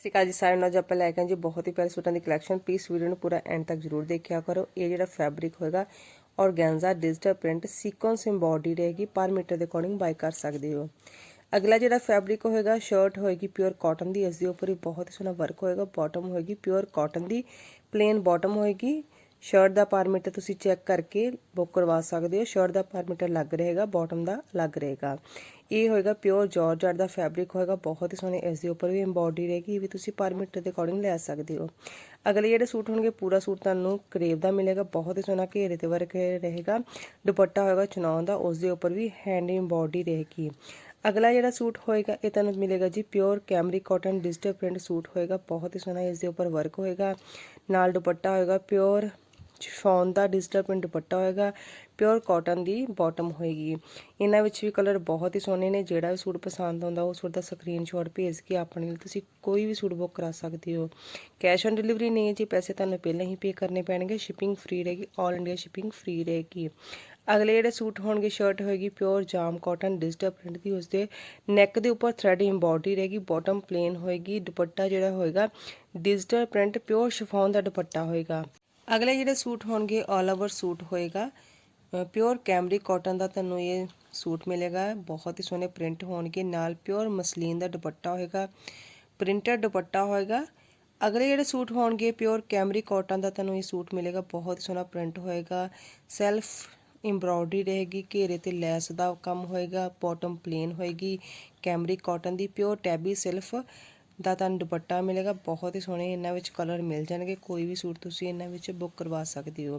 ਸਤਿ ਸ਼੍ਰੀ ਅਕਾਲ ਜੀ, ਸਾਰਿਆਂ ਨਾਲ ਅੱਜ ਆਪਾਂ ਲੈ ਕੇ ਆਏ ਜੀ ਬਹੁਤ ਹੀ ਪਿਆਰੇ ਸੂਟਾਂ ਦੀ ਕਲੈਕਸ਼ਨ ਪਲੀਜ਼ ਵੀਡੀਓ ਨੂੰ ਪੂਰਾ ਐਂਡ ਤੱਕ ਜਰੂਰ ਦੇਖਿਆ ਕਰੋ। ਇਹ ਜਿਹੜਾ ਫੈਬਰਿਕ ਹੋਏਗਾ ਔਰਗੈਂਜ਼ਾ ਡਿਜੀਟਲ ਪ੍ਰਿੰਟ ਸੀਕੁਐਂਸ ਇੰਬੋਡੀ ਰਹੇਗੀ, ਪਰ ਮੀਟਰ ਦੇ ਅਕੋਰਡਿੰਗ ਬਾਈ ਕਰ ਸਕਦੇ ਹੋ। ਅਗਲਾ ਜਿਹੜਾ ਫੈਬਰਿਕ ਹੋਏਗਾ ਸ਼ਰਟ ਹੋਏਗੀ ਪਿਓਰ ਕਾਟਨ ਦੀ, ਇਸ ਦੇ ਉੱਪਰ ਵੀ ਬਹੁਤ ਹੀ ਸੋਹਣਾ ਵਰਕ ਹੋਏਗਾ। ਬਾਟਮ ਹੋਏਗੀ ਪਿਓਰ ਕਾਟਨ ਦੀ ਪਲੇਨ ਬਾਟਮ ਹੋਏਗੀ। ਸ਼ਰਟ ਦਾ ਪਰ ਮੀਟਰ ਤੁਸੀਂ ਚੈੱਕ ਕਰਕੇ ਬੁੱਕ ਕਰਵਾ ਸਕਦੇ ਹੋ। ਸ਼ਰਟ ਦਾ ਪਰ ਮੀਟਰ ਲੱਗ ਰਹੇਗਾ ਬਾਟਮ ਦਾ ਲੱਗ ਰਹੇਗਾ। ਇਹ ਹੋਏਗਾ ਪਿਓਰ ਜਾਰਜਟ ਦਾ ਫੈਬਰਿਕ ਹੋਏਗਾ, ਬਹੁਤ ਹੀ ਸੋਹਣੇ ਇਸ ਦੇ ਉੱਪਰ ਵੀ ਐਮਬੋਡੀ ਰਹੇਗੀ, ਇਹ ਵੀ ਤੁਸੀਂ ਪਰ ਮੀਟਰ ਦੇ ਅਕੋਰਡਿੰਗ ਲੈ ਸਕਦੇ ਹੋ। ਅਗਲੇ ਜਿਹੜੇ ਸੂਟ ਹੋਣਗੇ, ਪੂਰਾ ਸੂਟ ਤੁਹਾਨੂੰ ਕਰੇਵ ਦਾ ਮਿਲੇਗਾ, ਬਹੁਤ ਹੀ ਸੋਹਣਾ ਘੇਰੇ ਤੇ ਵਰਕ ਰਹੇਗਾ। ਦੁਪੱਟਾ ਹੋਏਗਾ ਚਨੌਨ ਦਾ, ਉਸ ਦੇ ਉੱਪਰ ਵੀ ਹੈਂਡ ਐਮਬੋਡੀ ਰਹੇਗੀ। ਅਗਲਾ ਜਿਹੜਾ ਸੂਟ ਹੋਏਗਾ, ਇਹ ਤੁਹਾਨੂੰ ਮਿਲੇਗਾ ਜੀ pure Camry cotton digital print suit ਹੋਏਗਾ, ਬਹੁਤ ਹੀ ਸੋਹਣਾ ਇਸ ਦੇ ਉੱਪਰ ਵਰਕ ਹੋਏਗਾ। ਨਾਲ ਦੁਪੱਟਾ ਹੋਏਗਾ ਪਿਓਰ ਸ਼ੌਨ ਦਾ ਡਿਜੀਟਲ ਪ੍ਰਿੰਟ ਦੁਪੱਟਾ ਹੋਏਗਾ ਪਿਓਰ ਕਾਟਨ ਦੀ ਬਾਟਮ ਹੋਏਗੀ। ਇਹਨਾਂ ਵਿੱਚ ਵੀ ਕਲਰ ਬਹੁਤ ਹੀ ਸੋਹਣੇ ਨੇ, ਜਿਹੜਾ ਵੀ ਸੂਟ ਪਸੰਦ ਆਉਂਦਾ, ਉਹ ਸੂਟ ਦਾ ਸਕਰੀਨਸ਼ਾਟ ਭੇਜ ਕੇ ਆਪਣੇ ਲਈ ਤੁਸੀਂ ਕੋਈ ਵੀ ਸੂਟ ਬੁੱਕ ਕਰਾ ਸਕਦੇ ਹੋ। ਕੈਸ਼ ਔਨ ਡਿਲੀਵਰੀ ਨਹੀਂ ਹੈ ਜੀ, ਪੈਸੇ ਤੁਹਾਨੂੰ ਪਹਿਲਾਂ ਹੀ ਪੇ ਕਰਨੇ ਪੈਣਗੇ ਸ਼ਿਪਿੰਗ ਫ੍ਰੀ ਰਹੇਗੀ 올 ਇੰਡੀਆ ਸ਼ਿਪਿੰਗ ਫ੍ਰੀ ਰਹੇਗੀ। ਅਗਲੇ ਜਿਹੜੇ ਸੂਟ ਹੋਣਗੇ ਸ਼ਰਟ ਹੋਏਗੀ pure jam cotton digital print ਦੀ ਉਸਦੇ ਨੈਕ ਦੇ ਉੱਪਰ ਥ੍ਰੈਡ ਇੰਬੋਡੀ ਰਹੇਗੀ ਬਾਟਮ ਪਲੇਨ ਹੋਏਗੀ, ਦੁਪੱਟਾ ਜਿਹੜਾ ਹੋਏਗਾ ਡਿਜੀਟਲ ਪ੍ਰਿੰਟ ਪਿਓਰ ਸ਼ਿਫੋਨ ਦਾ ਦੁਪੱਟਾ ਹੋਏਗਾ। ਅਗਲੇ ਜਿਹੜੇ ਸੂਟ ਹੋਣਗੇ ਆਲ ਓਵਰ ਸੂਟ ਹੋਏਗਾ। ਪਿਓਰ ਕੈਮਰੀ ਕਾਟਨ ਦਾ ਤੁਹਾਨੂੰ ਇਹ ਸੂਟ ਮਿਲੇਗਾ। ਬਹੁਤ ਹੀ ਸੋਹਣੇ ਪ੍ਰਿੰਟ ਹੋਣਗੇ। ਨਾਲ ਪਿਓਰ ਮਸਲੀਨ ਦਾ ਦੁਪੱਟਾ ਹੋਏਗਾ। ਪ੍ਰਿੰਟਡ ਦੁਪੱਟਾ ਹੋਏਗਾ। ਅਗਲੇ ਜਿਹੜੇ ਸੂਟ ਹੋਣਗੇ ਪਿਓਰ ਕੈਮਰੀ ਕਾਟਨ ਦਾ ਤੁਹਾਨੂੰ ਇਹ ਸੂਟ ਮਿਲੇਗਾ। ਬਹੁਤ ਹੀ ਸੋਹਣਾ ਪ੍ਰਿੰਟ ਹੋਏਗਾ। ਸੈਲਫ ਐਮਬ੍ਰੋਇਡਰੀ ਰਹੇਗੀ। ਘੇਰੇ ਤੇ ਲੈਸ ਦਾ ਕੰਮ ਹੋਏਗਾ। ਬਾਟਮ ਪਲੇਨ ਹੋਏਗੀ। ਕੈਮਰੀ ਕਾਟਨ ਦੀ ਪਿਓਰ ਟੈਬੀ ਸਿਲਫ ਦਾ ਤੁਹਾਨੂੰ ਦੁਪੱਟਾ ਮਿਲੇਗਾ, ਬਹੁਤ ਹੀ ਸੋਹਣੇ ਇਹਨਾਂ ਵਿੱਚ ਕਲਰ ਮਿਲ ਜਾਣਗੇ, ਕੋਈ ਵੀ ਸੂਟ ਤੁਸੀਂ ਇਹਨਾਂ ਵਿੱਚ ਬੁੱਕ ਕਰਵਾ ਸਕਦੇ ਹੋ।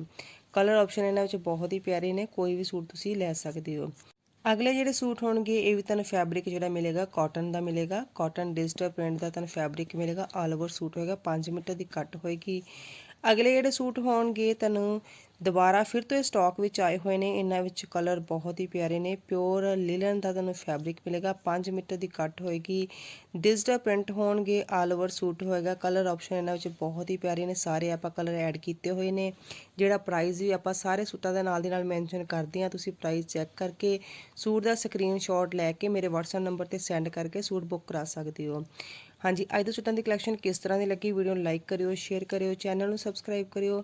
ਕਲਰ ਆਪਸ਼ਨ ਇਹਨਾਂ ਵਿੱਚ ਬਹੁਤ ਹੀ ਪਿਆਰੇ ਨੇ, ਕੋਈ ਵੀ ਸੂਟ ਤੁਸੀਂ ਲੈ ਸਕਦੇ ਹੋ। ਅਗਲੇ ਜਿਹੜੇ ਸੂਟ ਹੋਣਗੇ, ਇਹ ਵੀ ਤੁਹਾਨੂੰ ਫੈਬਰਿਕ ਜਿਹੜਾ ਮਿਲੇਗਾ ਕਾਟਨ ਦਾ ਮਿਲੇਗਾ। ਕਾਟਨ ਡਿਜੀਟਲ ਪ੍ਰਿੰਟ ਦਾ ਤੁਹਾਨੂੰ ਫੈਬਰਿਕ ਮਿਲੇਗਾ ਆਲ ਓਵਰ ਸੂਟ ਹੋਏਗਾ 5 ਮੀਟਰ ਦੀ ਕੱਟ ਹੋਏਗੀ। ਅਗਲੇ ਜਿਹੜੇ ਸੂਟ ਹੋਣਗੇ, ਤੁਹਾਨੂੰ ਦੁਬਾਰਾ ਫਿਰ ਤੋਂ ਇਹ ਸਟਾਕ ਵਿੱਚ ਆਏ ਹੋਏ ਨੇ। ਇਹਨਾਂ ਵਿੱਚ ਕਲਰ ਬਹੁਤ ਹੀ ਪਿਆਰੇ ਨੇ। ਪਿਓਰ ਲਿਲਨ ਦਾ ਤੁਹਾਨੂੰ ਫੈਬਰਿਕ ਮਿਲੇਗਾ। 5 ਮੀਟਰ ਦੀ ਕੱਟ ਹੋਏਗੀ। ਡਿਜੀਟਲ ਪ੍ਰਿੰਟ ਹੋਣਗੇ। ਆਲ ਓਵਰ ਸੂਟ ਹੋਏਗਾ। ਕਲਰ ਆਪਸ਼ਨ ਇਹਨਾਂ ਵਿੱਚ ਬਹੁਤ ਹੀ ਪਿਆਰੇ ਨੇ। ਸਾਰੇ ਆਪਾਂ ਕਲਰ ਐਡ ਕੀਤੇ ਹੋਏ ਨੇ। ਜਿਹੜਾ ਪ੍ਰਾਈਸ ਵੀ ਆਪਾਂ ਸਾਰੇ ਸੂਟਾਂ ਦੇ ਨਾਲ ਦੀ ਨਾਲ ਮੈਂਸ਼ਨ ਕਰਦੇ ਹਾਂ, ਤੁਸੀਂ ਪ੍ਰਾਈਸ ਚੈੱਕ ਕਰਕੇ ਸੂਟ ਦਾ ਸਕਰੀਨਸ਼ਾਟ ਲੈ ਕੇ ਮੇਰੇ WhatsApp ਨੰਬਰ ਤੇ ਸੈਂਡ ਕਰਕੇ ਸੂਟ ਬੁੱਕ ਕਰਾ ਸਕਦੇ ਹੋ। ਹਾਂਜੀ, ਅੱਜ ਦੇ ਸੂਟਾਂ ਦੀ ਕਲੈਕਸ਼ਨ ਕਿਸ ਤਰ੍ਹਾਂ ਦੀ ਲੱਗੀ? ਵੀਡੀਓ ਨੂੰ ਲਾਈਕ ਕਰਿਓ ਸ਼ੇਅਰ ਕਰਿਓ ਚੈਨਲ ਨੂੰ ਸਬਸਕ੍ਰਾਈਬ ਕਰਿਓ।